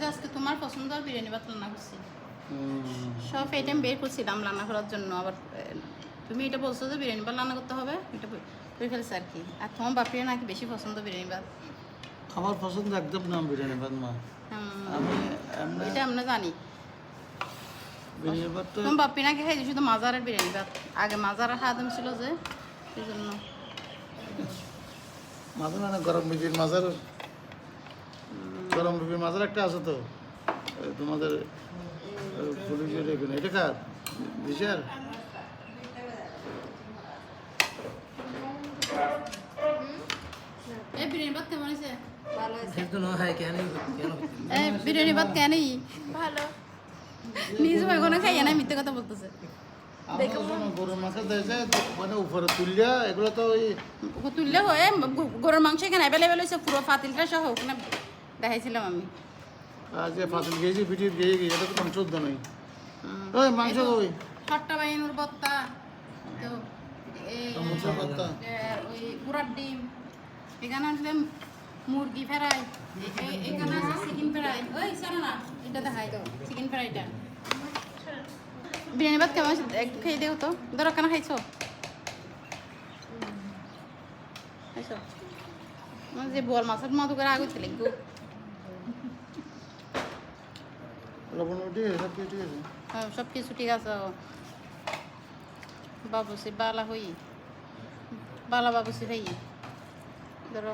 যে আজকে তোমার পছন্দ আর বিরিয়ানি ভাত রান্না করছি। সব আইটেম বের করছিলাম রান্না করার জন্য আবার তুমি এটা বলছো যে বিরিয়ানি ভাত রান্না করতে হবে এটা করে ফেলছে আর কি। আর তোমার বাপির নাকি বেশি পছন্দ বিরিয়ানি ভাত। আমার পছন্দ একদম নাম বিরিয়ানি ভাত মা। এটা আমরা জানি। তোমার বাপি নাকি খাইছে শুধু মাজারের বিরিয়ানি ভাত। আগে মাজারের হাদম ছিল যে সেই জন্য মাঝে মানে গরম বিপির মাজার। গরম বিপির মাজার একটা আছে তো। তোমাদের পুলিশের এখানে। এটা কার? দিশার? বিরিয়ানি ভাত কেন ভালো। নিজ ভাই কোনো খাইয়া নাই মিথ্যে কথা বলতেছে। গরুর মাংস দিয়েছে মানে উপরে এগুলো তো ওই ও তুললে হয়ে গরুর মাংস এখানে অ্যাভেলেবেল হয়েছে পুরো পাতিলটা সহ ওখানে দেখাইছিলাম আমি। আজ যে ফাঁসিল গিয়েছি পিঠির গিয়ে গিয়ে এটা তো মাংস উদ্যান ওই ওই মাংস ওই হট্টা বাইনুর বত্তা তো ওই গুড়ার ডিম এখানে আসলে মুরগি ফ্রাই এখানে আছে চিকেন ফ্রাই। ওই শোনো না এটা দেখাই দাও চিকেন ফ্রাইটা। বিরিয়ানি ভাত কেমন একটু খেয়ে দেও তো। ধরো কেন খাইছো? খাইছো? যে বল মাছের মতো করে আগে ছিল লবণ উঠে সব কিছু ঠিক আছে? হ্যাঁ, সব কিছু ঠিক আছে বাবুসি বালা হই। বালা বাবুসি হই। ধরো।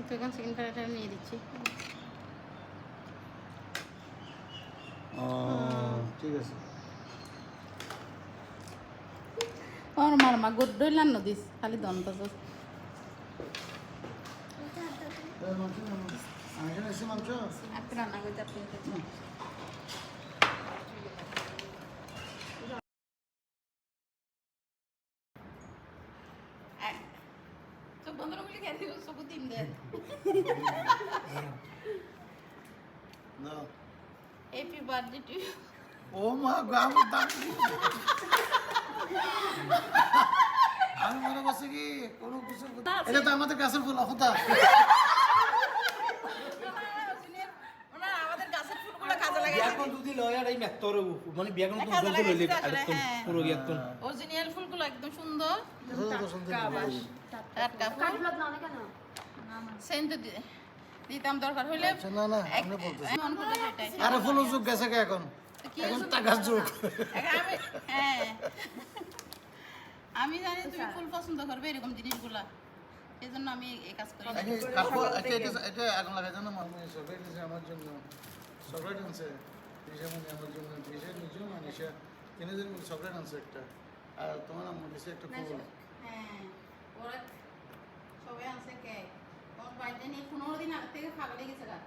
একটু এখানে চিকেন ফ্রাইটা নিয়ে দিচ্ছি। ঠিক আছে। আমার মার মা গড্ডই লান্ন দিস খালি দন্ত এই মাংস নেব। আমি এখানে এসে মাংস আপনি রান্না করতে আপনি চোখ বন্ধ করে খেয়ে দিব চোখ দিন দেন দাও। হ্যাপি বার্থডে টু ও মা গো আমি দাম আমি মনে করছি কি কোনো কিছু এটা তো আমাদের গাছের ফুল অহতা আমাদের গাছের ফুলগুলো কাজে লাগাই বিয়া কোন দুদি লয় আর এই মেত্তর মানে লইলে একদম হ্যাঁ। পুরো একদম। অরিজিনাল ফুলগুলো একদম সুন্দর। টাটকা ফুল। সেন্ট দিতাম দরকার হইলে আচ্ছা না না আপনি বলতেছেন করলে সেটাই আরে ফুল যুগ গেছে কে এখন? কি এখন টাকার যুগ। আমি হ্যাঁ। আমি জানি তুমি ফুল পছন্দ করবে এরকম জিনিসগুলা। এই জন্য আমি এই কাজ করি। এটা এটা এটা আগুন লাগাই জানো মামু চকলেট দিয়েছে আমার জন্য চকলেট আনছে দিশা মানে আমার জন্য দিশা নিজেও মানিসা তিনজন মিলে চকলেট আনছে একটা। আর তোমার আম্মু দিছে একটা ফুল। হ্যাঁ ওরা সবাই আছে কে আমার বাড়িতে পনেরো দিন আগে থেকে গা।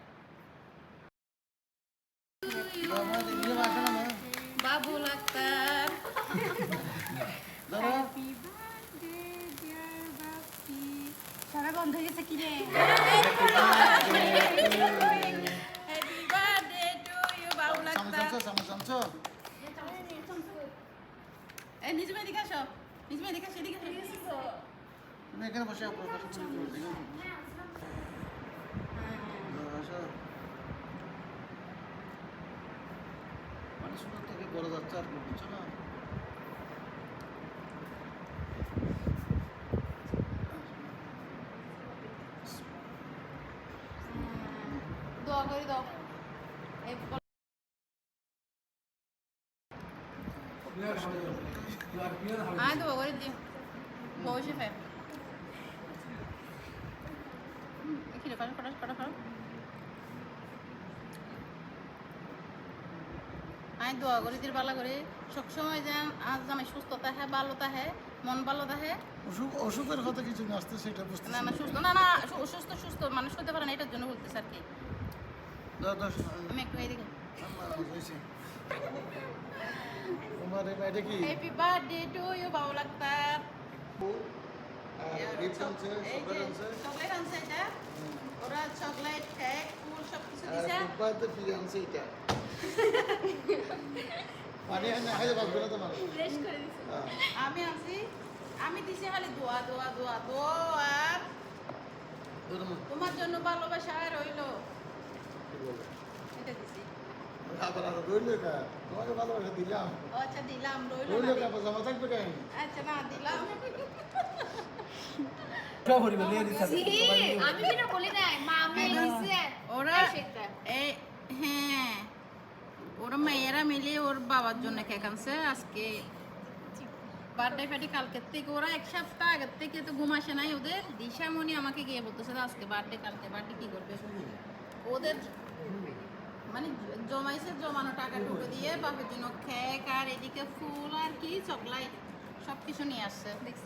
না। বাবুল আক্তার। বন্ধ হয়ে গেছে কি রে happy birthday to you Babul চামচ আক্তার আনছো চামচ আনছো এই নিজে মেয়ে দিকে আসো নিজে মেয়ে দিকে সেদিকে তুমি এখানে বসে? হ্যাঁ, আসো। মানে শুধু তোকে বড় যাচ্ছে আর বুঝছ না দোয়া করে দাও আয় দোয়া করে দিও বসে ফের কি রে কটা কটা কটা আয় দোয়া করে দির বালা করে সবসময় যেন আজ আমি সুস্থতা হ্যাঁ ভালোতা হ্যাঁ মন ভালোতা হ্যাঁ অসুখ অসুখের কথা কিছু না আসতে সেটা বুঝতে না না সুস্থ না না অসুস্থ সুস্থ মানুষ হতে পারে না এটার জন্য বলতেছে আর কি। আমি একটু এইদিকে তোমার এটা কি? Happy birthday to you Babul Akhtar gift আনছে এই যে চকলেট আনছে। চকলেট আনছে এটা। ওরা চকলেট কেক ফুল সব কিছু দিছে। কুপাতে ফিরে আনছে এটা। পানি না খাইতে পারবে না তোমার? ফ্রেশ করে দিছে। হ্যাঁ। আমি আছি আমি দিছি খালি দোয়া দোয়া দোয়া দোয়া। তোমার জন্য ভালোবাসা রইল। আবার আর রইল কা? তোমাকে ভালোবাসা দিলাম আচ্ছা দিলাম রইল রইল না কা? আবার জমা থাকবে কেন? আচ্ছা না দিলাম সব পরিবার লিয়ে দিছে জি, আমি সেটা বলি নাই মা দিছে ওরা এই হ্যাঁ ওরা মেয়েরা মিলে ওর বাবার জন্য কেক আনছে আজকে বার্থডে পার্টি কালকের থেকে ওরা এক সপ্তাহ আগের থেকে তো ঘুম আসে নাই ওদের দিশামণি আমাকে গিয়ে বলতেছে আজকে বার্থডে কালকে বার্থডে কি করবে ওদের মানে জমাইছে, জমানো টাকা টুকু দিয়ে বাপের জন্য কেক আর এদিকে ফুল আর কি চকলাইট সব কিছু নিয়ে আসছে। দেখছ।